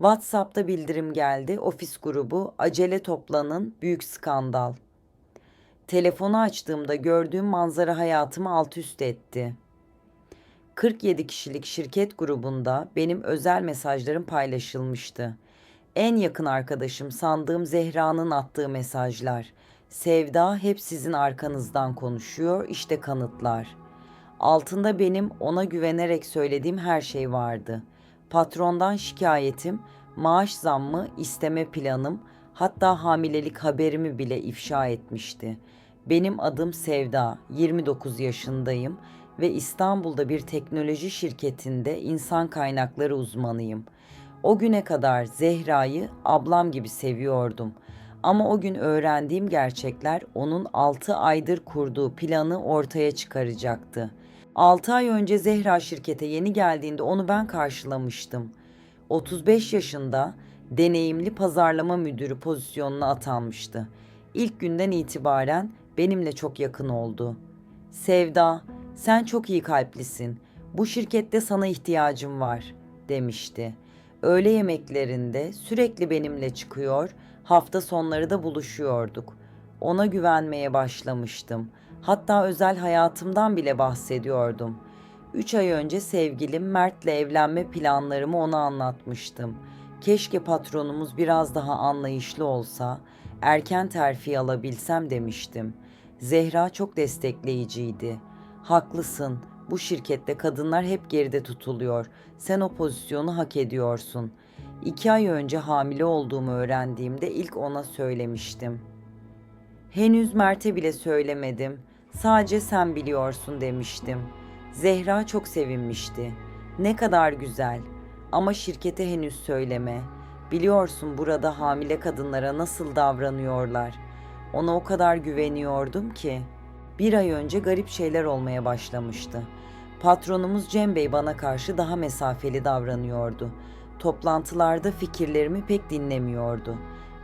WhatsApp'ta bildirim geldi. Ofis grubu acele toplanın büyük skandal. Telefonu açtığımda gördüğüm manzara hayatımı alt üst etti. 47 kişilik şirket grubunda benim özel mesajlarım paylaşılmıştı. En yakın arkadaşım sandığım Zehra'nın attığı mesajlar. Sevda hep sizin arkanızdan konuşuyor, işte kanıtlar. Altında benim ona güvenerek söylediğim her şey vardı. Patrondan şikayetim, maaş zammı, isteme planım, hatta hamilelik haberimi bile ifşa etmişti. Benim adım Sevda, 29 yaşındayım ve İstanbul'da bir teknoloji şirketinde insan kaynakları uzmanıyım. O güne kadar Zehra'yı ablam gibi seviyordum. Ama o gün öğrendiğim gerçekler onun 6 aydır kurduğu planı ortaya çıkaracaktı. 6 ay önce Zehra şirkete yeni geldiğinde onu ben karşılamıştım. 35 yaşında deneyimli pazarlama müdürü pozisyonuna atanmıştı. İlk günden itibaren benimle çok yakın oldu. Sevda, sen çok iyi kalplisin. Bu şirkette sana ihtiyacım var, demişti. Öğle yemeklerinde sürekli benimle çıkıyor, hafta sonları da buluşuyorduk. Ona güvenmeye başlamıştım. Hatta özel hayatımdan bile bahsediyordum. Üç ay önce sevgilim Mert'le evlenme planlarımı ona anlatmıştım. Keşke patronumuz biraz daha anlayışlı olsa, erken terfi alabilsem demiştim. Zehra çok destekleyiciydi. Haklısın. Bu şirkette kadınlar hep geride tutuluyor. Sen o pozisyonu hak ediyorsun. İki ay önce hamile olduğumu öğrendiğimde ilk ona söylemiştim. Henüz Mert'e bile söylemedim. Sadece sen biliyorsun demiştim. Zehra çok sevinmişti. Ne kadar güzel. Ama şirkete henüz söyleme. Biliyorsun burada hamile kadınlara nasıl davranıyorlar. Ona o kadar güveniyordum ki. Bir ay önce garip şeyler olmaya başlamıştı. Patronumuz Cem Bey bana karşı daha mesafeli davranıyordu. Toplantılarda fikirlerimi pek dinlemiyordu.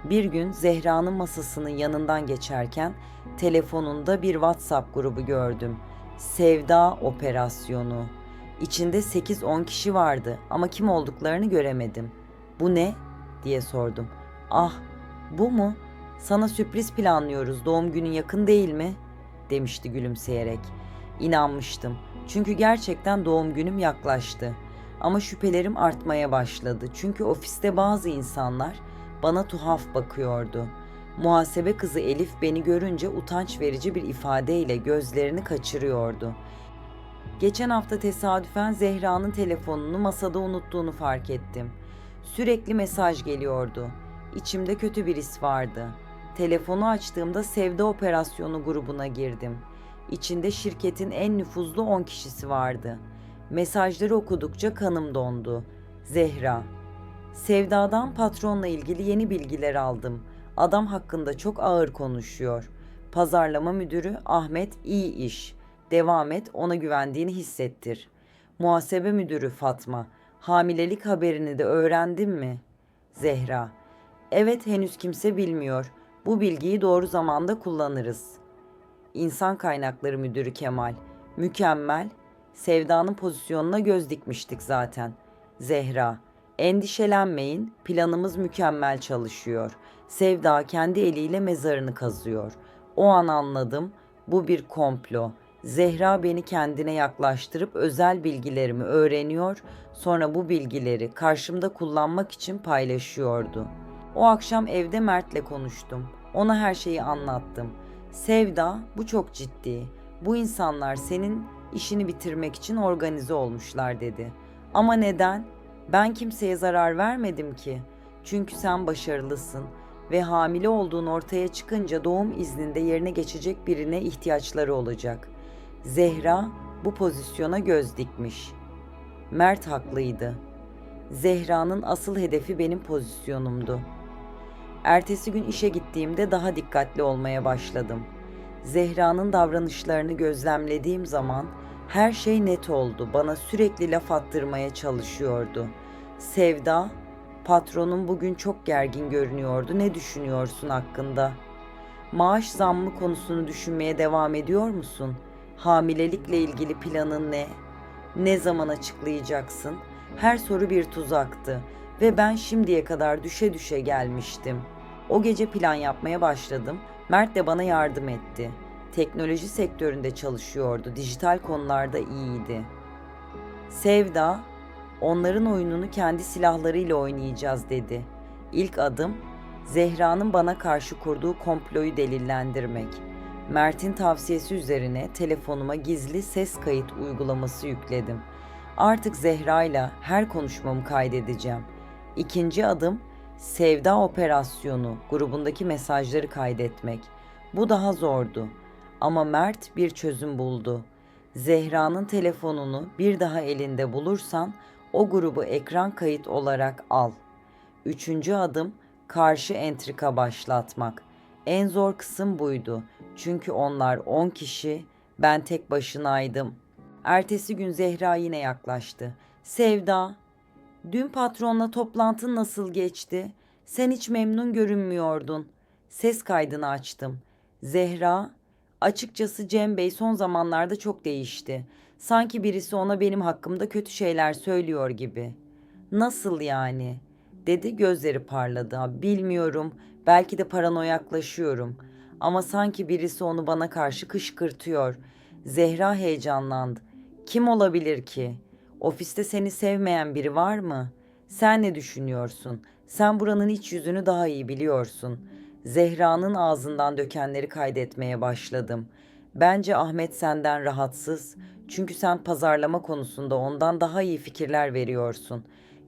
Bir gün Zehra'nın masasının yanından geçerken telefonunda bir WhatsApp grubu gördüm. Sevda Operasyonu. İçinde 8-10 kişi vardı ama kim olduklarını göremedim. Bu ne? diye sordum. Ah, bu mu? Sana sürpriz planlıyoruz. Doğum günün yakın değil mi? demişti gülümseyerek. İnanmıştım. Çünkü gerçekten doğum günüm yaklaştı. Ama şüphelerim artmaya başladı. Çünkü ofiste bazı insanlar bana tuhaf bakıyordu. Muhasebe kızı Elif beni görünce utanç verici bir ifadeyle gözlerini kaçırıyordu. Geçen hafta tesadüfen Zehra'nın telefonunu masada unuttuğunu fark ettim. Sürekli mesaj geliyordu. İçimde kötü bir his vardı. Telefonu açtığımda Sevda Operasyonu grubuna girdim. İçinde şirketin en nüfuzlu 10 kişisi vardı. Mesajları okudukça kanım dondu. Zehra. Sevdadan patronla ilgili yeni bilgiler aldım. Adam hakkında çok ağır konuşuyor. Pazarlama müdürü Ahmet iyi iş. Devam et ona güvendiğini hissettir. Muhasebe müdürü Fatma. Hamilelik haberini de öğrendin mi? Zehra. Evet henüz kimse bilmiyor. Bu bilgiyi doğru zamanda kullanırız. İnsan Kaynakları Müdürü Kemal. Mükemmel. Sevda'nın pozisyonuna göz dikmiştik zaten. Zehra. Endişelenmeyin. Planımız mükemmel çalışıyor. Sevda kendi eliyle mezarını kazıyor. O an anladım. Bu bir komplo. Zehra beni kendine yaklaştırıp özel bilgilerimi öğreniyor, sonra bu bilgileri karşımda kullanmak için paylaşıyordu. O akşam evde Mert'le konuştum. Ona her şeyi anlattım. Sevda, bu çok ciddi. Bu insanlar senin işini bitirmek için organize olmuşlar dedi. Ama neden? Ben kimseye zarar vermedim ki. Çünkü sen başarılısın ve hamile olduğun ortaya çıkınca doğum izninde yerine geçecek birine ihtiyaçları olacak. Zehra bu pozisyona göz dikmiş. Mert haklıydı. Zehra'nın asıl hedefi benim pozisyonumdu. Ertesi gün işe gittiğimde daha dikkatli olmaya başladım. Zehra'nın davranışlarını gözlemlediğim zaman her şey net oldu. Bana sürekli laf attırmaya çalışıyordu. Sevda, patronun bugün çok gergin görünüyordu. Ne düşünüyorsun hakkında? Maaş zammı konusunu düşünmeye devam ediyor musun? Hamilelikle ilgili planın ne? Ne zaman açıklayacaksın? Her soru bir tuzaktı. ve ben şimdiye kadar düşe düşe gelmiştim. O gece plan yapmaya başladım. Mert de bana yardım etti. Teknoloji sektöründe çalışıyordu. Dijital konularda iyiydi. Sevda, onların oyununu kendi silahlarıyla oynayacağız dedi. İlk adım Zehra'nın bana karşı kurduğu komployu delillendirmek. Mert'in tavsiyesi üzerine telefonuma gizli ses kayıt uygulaması yükledim. Artık Zehra'yla her konuşmamı kaydedeceğim. İkinci adım Sevda operasyonu grubundaki mesajları kaydetmek. Bu daha zordu. Ama Mert bir çözüm buldu. Zehra'nın telefonunu bir daha elinde bulursan o grubu ekran kayıt olarak al. Üçüncü adım karşı entrika başlatmak. En zor kısım buydu. Çünkü onlar 10 kişi, ben tek başınaydım. Ertesi gün Zehra yine yaklaştı. Sevda, dün patronla toplantın nasıl geçti? Sen hiç memnun görünmüyordun. Ses kaydını açtım. Zehra, açıkçası Cem Bey son zamanlarda çok değişti. Sanki birisi ona benim hakkımda kötü şeyler söylüyor gibi. Nasıl yani? dedi gözleri parladı. "Ha, Bilmiyorum belki de paranoyaklaşıyorum. Ama sanki birisi onu bana karşı kışkırtıyor. Zehra heyecanlandı. Kim olabilir ki? Ofiste seni sevmeyen biri var mı? Sen ne düşünüyorsun? Sen buranın iç yüzünü daha iyi biliyorsun. Zehra'nın ağzından dökenleri kaydetmeye başladım. Bence Ahmet senden rahatsız. Çünkü sen pazarlama konusunda ondan daha iyi fikirler veriyorsun.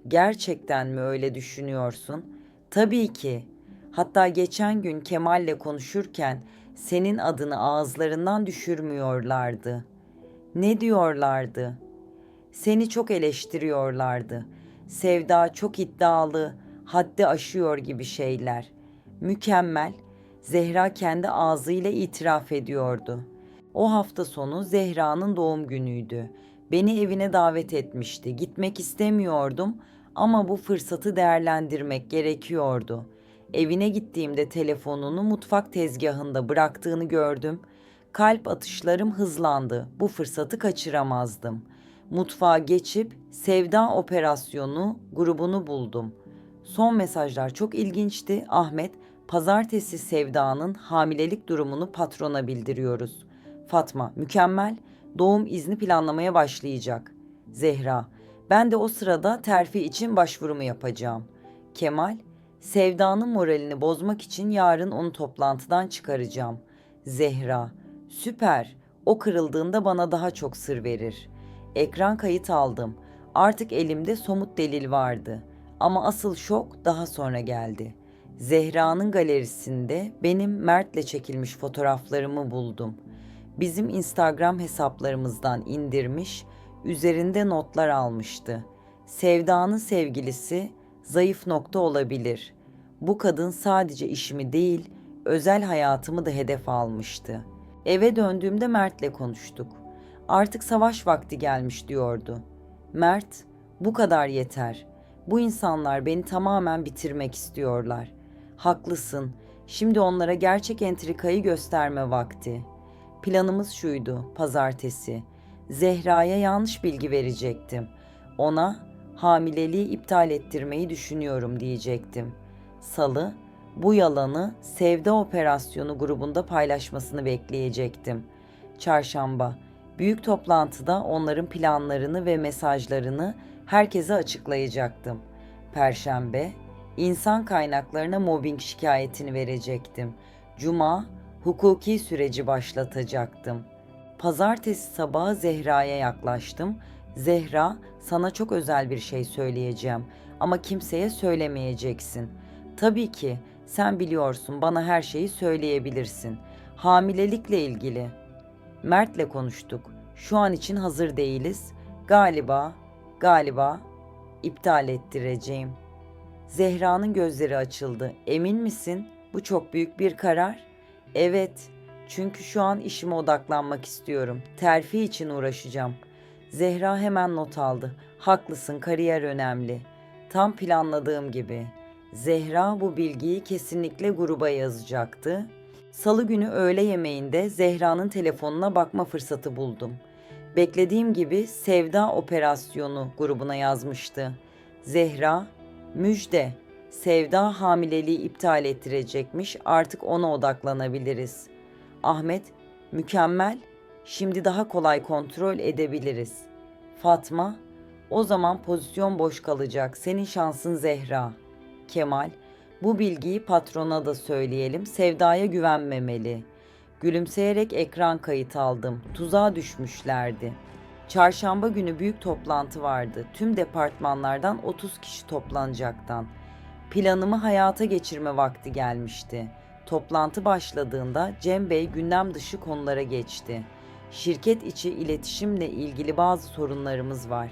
Gerçekten mi öyle düşünüyorsun? Tabii ki. Hatta geçen gün Kemal'le konuşurken senin adını ağızlarından düşürmüyorlardı. Ne diyorlardı? Seni çok eleştiriyorlardı. Sevda çok iddialı, haddi aşıyor gibi şeyler. Mükemmel. Zehra kendi ağzıyla itiraf ediyordu. O hafta sonu Zehra'nın doğum günüydü. Beni evine davet etmişti. Gitmek istemiyordum ama bu fırsatı değerlendirmek gerekiyordu. Evine gittiğimde telefonunu mutfak tezgahında bıraktığını gördüm. Kalp atışlarım hızlandı. Bu fırsatı kaçıramazdım. Mutfağa geçip Sevda Operasyonu grubunu buldum. Son mesajlar çok ilginçti. Ahmet, pazartesi Sevda'nın hamilelik durumunu patrona bildiriyoruz. Fatma, mükemmel. Doğum izni planlamaya başlayacak. Zehra, ben de o sırada terfi için başvurumu yapacağım. Kemal, Sevda'nın moralini bozmak için yarın onu toplantıdan çıkaracağım. Zehra, süper. O kırıldığında bana daha çok sır verir. Ekran kayıt aldım. Artık elimde somut delil vardı. Ama asıl şok daha sonra geldi. Zehra'nın galerisinde benim Mert'le çekilmiş fotoğraflarımı buldum. Bizim Instagram hesaplarımızdan indirmiş, üzerinde notlar almıştı. Sevda'nın sevgilisi zayıf nokta olabilir. Bu kadın sadece işimi değil, özel hayatımı da hedef almıştı. Eve döndüğümde Mert'le konuştuk. Artık savaş vakti gelmiş diyordu. Mert, bu kadar yeter. Bu insanlar beni tamamen bitirmek istiyorlar. Haklısın. Şimdi onlara gerçek entrikayı gösterme vakti. Planımız şuydu, pazartesi. Zehra'ya yanlış bilgi verecektim. Ona hamileliği iptal ettirmeyi düşünüyorum diyecektim. Salı, bu yalanı Sevda Operasyonu grubunda paylaşmasını bekleyecektim. Çarşamba, büyük toplantıda onların planlarını ve mesajlarını herkese açıklayacaktım. Perşembe, insan kaynaklarına mobbing şikayetini verecektim. Cuma, hukuki süreci başlatacaktım. Pazartesi sabahı Zehra'ya yaklaştım. Zehra, sana çok özel bir şey söyleyeceğim ama kimseye söylemeyeceksin. Tabii ki sen biliyorsun bana her şeyi söyleyebilirsin. Hamilelikle ilgili. Mert'le konuştuk. Şu an için hazır değiliz. Galiba, galiba iptal ettireceğim. Zehra'nın gözleri açıldı. Emin misin? Bu çok büyük bir karar. Evet. Çünkü şu an işime odaklanmak istiyorum. Terfi için uğraşacağım. Zehra hemen not aldı. Haklısın, kariyer önemli. Tam planladığım gibi. Zehra bu bilgiyi kesinlikle gruba yazacaktı. Salı günü öğle yemeğinde Zehra'nın telefonuna bakma fırsatı buldum. Beklediğim gibi Sevda Operasyonu grubuna yazmıştı. Zehra, Müjde. Sevda hamileliği iptal ettirecekmiş. Artık ona odaklanabiliriz. Ahmet. Mükemmel. Şimdi daha kolay kontrol edebiliriz. Fatma. O zaman pozisyon boş kalacak. Senin şansın Zehra. Kemal. Bu bilgiyi patrona da söyleyelim. Sevda'ya güvenmemeli. Gülümseyerek ekran kayıt aldım. Tuzağa düşmüşlerdi. Çarşamba günü büyük toplantı vardı. Tüm departmanlardan 30 kişi toplanacaktan. Planımı hayata geçirme vakti gelmişti. Toplantı başladığında Cem Bey gündem dışı konulara geçti. Şirket içi iletişimle ilgili bazı sorunlarımız var.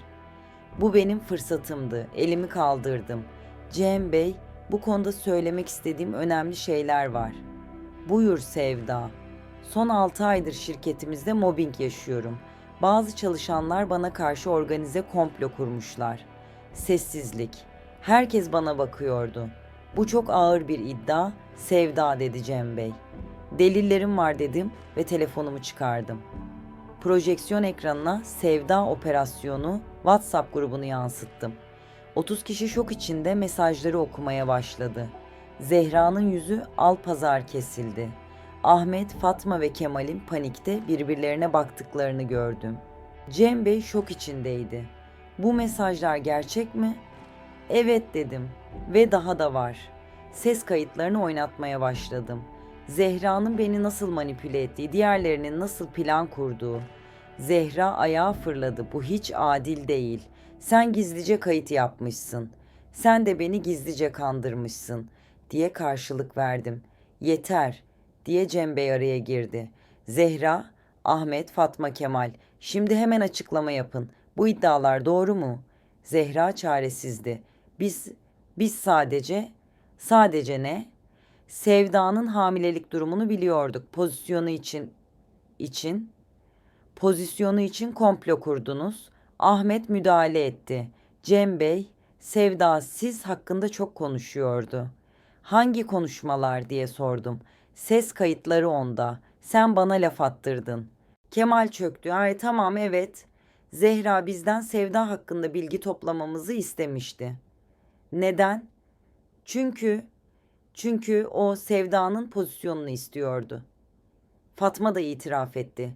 Bu benim fırsatımdı. Elimi kaldırdım. Cem Bey, bu konuda söylemek istediğim önemli şeyler var. Buyur Sevda. Son 6 aydır şirketimizde mobbing yaşıyorum. Bazı çalışanlar bana karşı organize komplo kurmuşlar. Sessizlik. Herkes bana bakıyordu. Bu çok ağır bir iddia. Sevda dedi Cem Bey. Delillerim var dedim ve telefonumu çıkardım. Projeksiyon ekranına Sevda operasyonu WhatsApp grubunu yansıttım. 30 kişi şok içinde mesajları okumaya başladı. Zehra'nın yüzü al pazar kesildi. Ahmet, Fatma ve Kemal'in panikte birbirlerine baktıklarını gördüm. Cem Bey şok içindeydi. Bu mesajlar gerçek mi? Evet dedim ve daha da var. Ses kayıtlarını oynatmaya başladım. Zehra'nın beni nasıl manipüle ettiği, diğerlerinin nasıl plan kurduğu. Zehra ayağa fırladı. Bu hiç adil değil. Sen gizlice kayıt yapmışsın. Sen de beni gizlice kandırmışsın diye karşılık verdim. Yeter diye Cem Bey araya girdi. Zehra, Ahmet, Fatma Kemal. Şimdi hemen açıklama yapın. Bu iddialar doğru mu? Zehra çaresizdi. Biz biz sadece sadece ne? Sevda'nın hamilelik durumunu biliyorduk. Pozisyonu için için pozisyonu için komplo kurdunuz. Ahmet müdahale etti. Cem Bey, Sevda siz hakkında çok konuşuyordu. Hangi konuşmalar diye sordum. Ses kayıtları onda. Sen bana laf attırdın. Kemal çöktü. Ay tamam evet. Zehra bizden Sevda hakkında bilgi toplamamızı istemişti. Neden? Çünkü çünkü o Sevda'nın pozisyonunu istiyordu. Fatma da itiraf etti.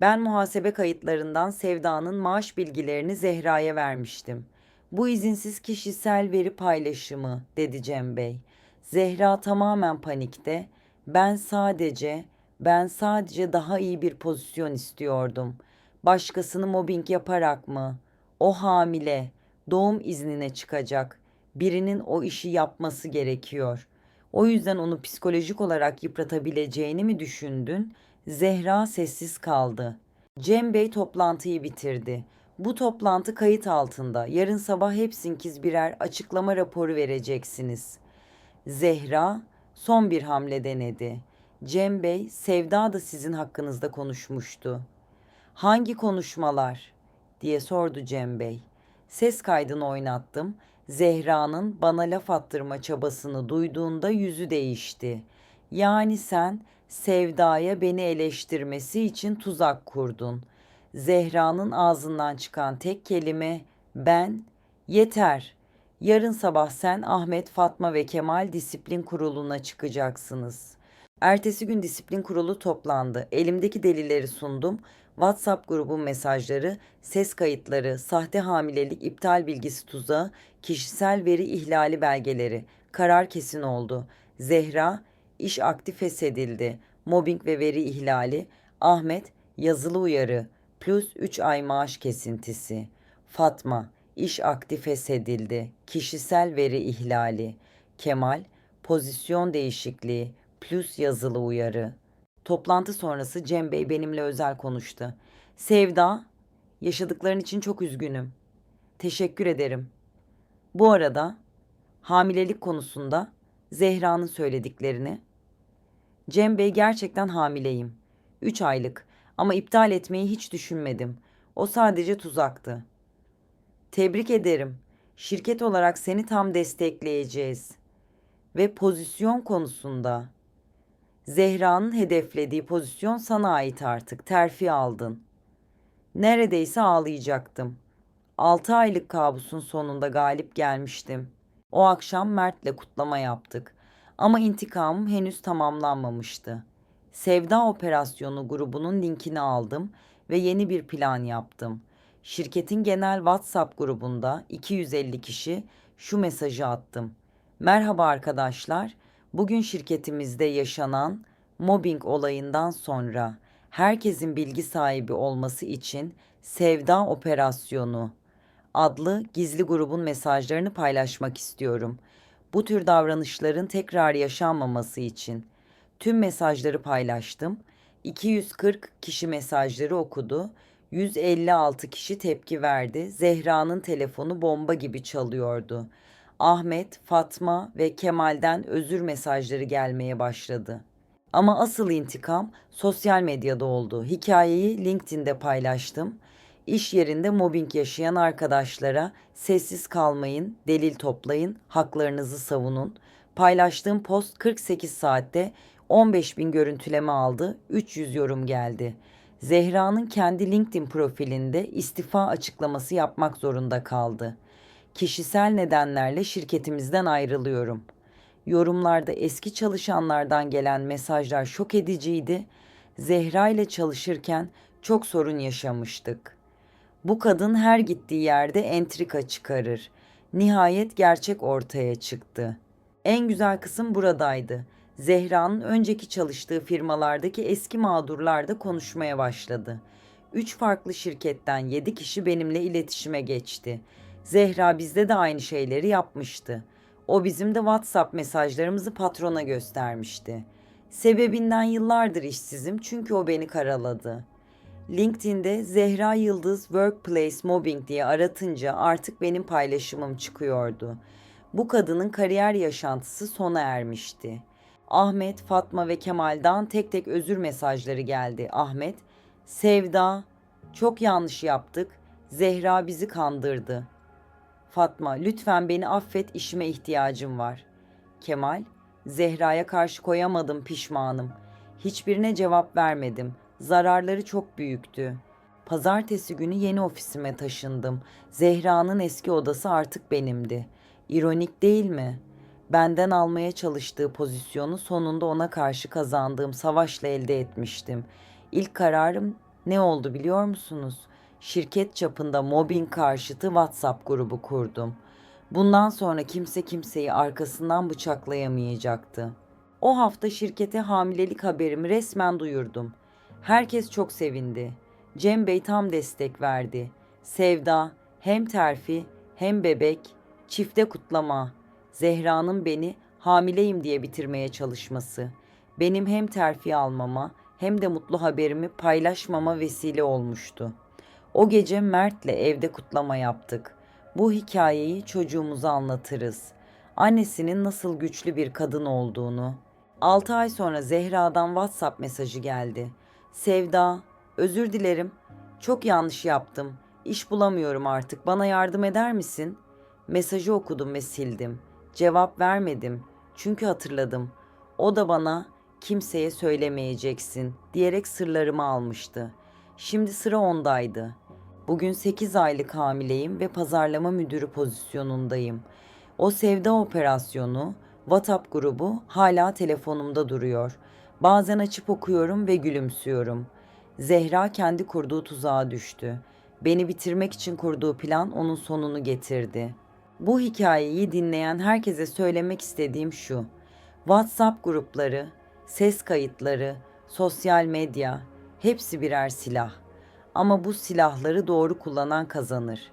Ben muhasebe kayıtlarından Sevda'nın maaş bilgilerini Zehra'ya vermiştim. Bu izinsiz kişisel veri paylaşımı dedi Cem Bey. Zehra tamamen panikte. Ben sadece ben sadece daha iyi bir pozisyon istiyordum. Başkasını mobbing yaparak mı? O hamile. Doğum iznine çıkacak. Birinin o işi yapması gerekiyor. O yüzden onu psikolojik olarak yıpratabileceğini mi düşündün? Zehra sessiz kaldı. Cem Bey toplantıyı bitirdi. Bu toplantı kayıt altında. Yarın sabah hepsinkiz birer açıklama raporu vereceksiniz. Zehra son bir hamle denedi. Cem Bey, Sevda da sizin hakkınızda konuşmuştu. Hangi konuşmalar? diye sordu Cem Bey. Ses kaydını oynattım. Zehra'nın bana laf attırma çabasını duyduğunda yüzü değişti. Yani sen Sevda'ya beni eleştirmesi için tuzak kurdun. Zehra'nın ağzından çıkan tek kelime ben yeter. Yarın sabah sen Ahmet, Fatma ve Kemal disiplin kuruluna çıkacaksınız. Ertesi gün disiplin kurulu toplandı. Elimdeki delilleri sundum. WhatsApp grubun mesajları, ses kayıtları, sahte hamilelik iptal bilgisi tuzağı, kişisel veri ihlali belgeleri. Karar kesin oldu. Zehra, iş aktif feshedildi. Mobbing ve veri ihlali. Ahmet, yazılı uyarı. Plus 3 ay maaş kesintisi. Fatma, iş aktif feshedildi. Kişisel veri ihlali. Kemal, pozisyon değişikliği. Plus yazılı uyarı. Toplantı sonrası Cem Bey benimle özel konuştu. Sevda, yaşadıkların için çok üzgünüm. Teşekkür ederim. Bu arada hamilelik konusunda Zehra'nın söylediklerini Cem Bey gerçekten hamileyim. Üç aylık ama iptal etmeyi hiç düşünmedim. O sadece tuzaktı. Tebrik ederim. Şirket olarak seni tam destekleyeceğiz. Ve pozisyon konusunda Zehra'nın hedeflediği pozisyon sana ait artık. Terfi aldın. Neredeyse ağlayacaktım. Altı aylık kabusun sonunda galip gelmiştim. O akşam Mert'le kutlama yaptık. Ama intikamım henüz tamamlanmamıştı. Sevda Operasyonu grubunun linkini aldım ve yeni bir plan yaptım. Şirketin genel WhatsApp grubunda 250 kişi şu mesajı attım. Merhaba arkadaşlar. Bugün şirketimizde yaşanan mobbing olayından sonra herkesin bilgi sahibi olması için Sevda Operasyonu adlı gizli grubun mesajlarını paylaşmak istiyorum. Bu tür davranışların tekrar yaşanmaması için tüm mesajları paylaştım. 240 kişi mesajları okudu. 156 kişi tepki verdi. Zehra'nın telefonu bomba gibi çalıyordu. Ahmet, Fatma ve Kemal'den özür mesajları gelmeye başladı. Ama asıl intikam sosyal medyada oldu. Hikayeyi LinkedIn'de paylaştım. İş yerinde mobbing yaşayan arkadaşlara sessiz kalmayın, delil toplayın, haklarınızı savunun. Paylaştığım post 48 saatte 15 bin görüntüleme aldı, 300 yorum geldi. Zehra'nın kendi LinkedIn profilinde istifa açıklaması yapmak zorunda kaldı. Kişisel nedenlerle şirketimizden ayrılıyorum. Yorumlarda eski çalışanlardan gelen mesajlar şok ediciydi. Zehra ile çalışırken çok sorun yaşamıştık. Bu kadın her gittiği yerde entrika çıkarır. Nihayet gerçek ortaya çıktı. En güzel kısım buradaydı. Zehra'nın önceki çalıştığı firmalardaki eski mağdurlar da konuşmaya başladı. Üç farklı şirketten yedi kişi benimle iletişime geçti. Zehra bizde de aynı şeyleri yapmıştı. O bizim de WhatsApp mesajlarımızı patrona göstermişti. Sebebinden yıllardır işsizim çünkü o beni karaladı. LinkedIn'de Zehra Yıldız Workplace Mobbing diye aratınca artık benim paylaşımım çıkıyordu. Bu kadının kariyer yaşantısı sona ermişti. Ahmet, Fatma ve Kemal'dan tek tek özür mesajları geldi. Ahmet, Sevda, çok yanlış yaptık. Zehra bizi kandırdı. Fatma, lütfen beni affet, işime ihtiyacım var. Kemal, Zehra'ya karşı koyamadım, pişmanım. Hiçbirine cevap vermedim. Zararları çok büyüktü. Pazartesi günü yeni ofisime taşındım. Zehra'nın eski odası artık benimdi. İronik değil mi? Benden almaya çalıştığı pozisyonu sonunda ona karşı kazandığım savaşla elde etmiştim. İlk kararım ne oldu biliyor musunuz? Şirket çapında mobbing karşıtı WhatsApp grubu kurdum. Bundan sonra kimse kimseyi arkasından bıçaklayamayacaktı. O hafta şirkete hamilelik haberimi resmen duyurdum. Herkes çok sevindi. Cem Bey tam destek verdi. Sevda, hem terfi hem bebek, çifte kutlama. Zehra'nın beni hamileyim diye bitirmeye çalışması. Benim hem terfi almama hem de mutlu haberimi paylaşmama vesile olmuştu. O gece Mert'le evde kutlama yaptık. Bu hikayeyi çocuğumuza anlatırız. Annesinin nasıl güçlü bir kadın olduğunu. 6 ay sonra Zehra'dan WhatsApp mesajı geldi. Sevda, özür dilerim. Çok yanlış yaptım. İş bulamıyorum artık. Bana yardım eder misin? Mesajı okudum ve sildim. Cevap vermedim. Çünkü hatırladım. O da bana kimseye söylemeyeceksin diyerek sırlarımı almıştı. Şimdi sıra ondaydı. Bugün 8 aylık hamileyim ve pazarlama müdürü pozisyonundayım. O sevda operasyonu, WhatsApp grubu hala telefonumda duruyor. Bazen açıp okuyorum ve gülümsüyorum. Zehra kendi kurduğu tuzağa düştü. Beni bitirmek için kurduğu plan onun sonunu getirdi. Bu hikayeyi dinleyen herkese söylemek istediğim şu. WhatsApp grupları, ses kayıtları, sosyal medya hepsi birer silah. Ama bu silahları doğru kullanan kazanır.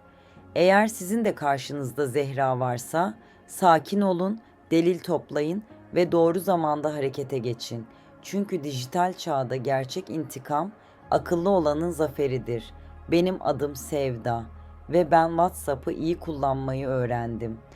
Eğer sizin de karşınızda Zehra varsa sakin olun, delil toplayın ve doğru zamanda harekete geçin. Çünkü dijital çağda gerçek intikam akıllı olanın zaferidir. Benim adım Sevda ve ben WhatsApp'ı iyi kullanmayı öğrendim.''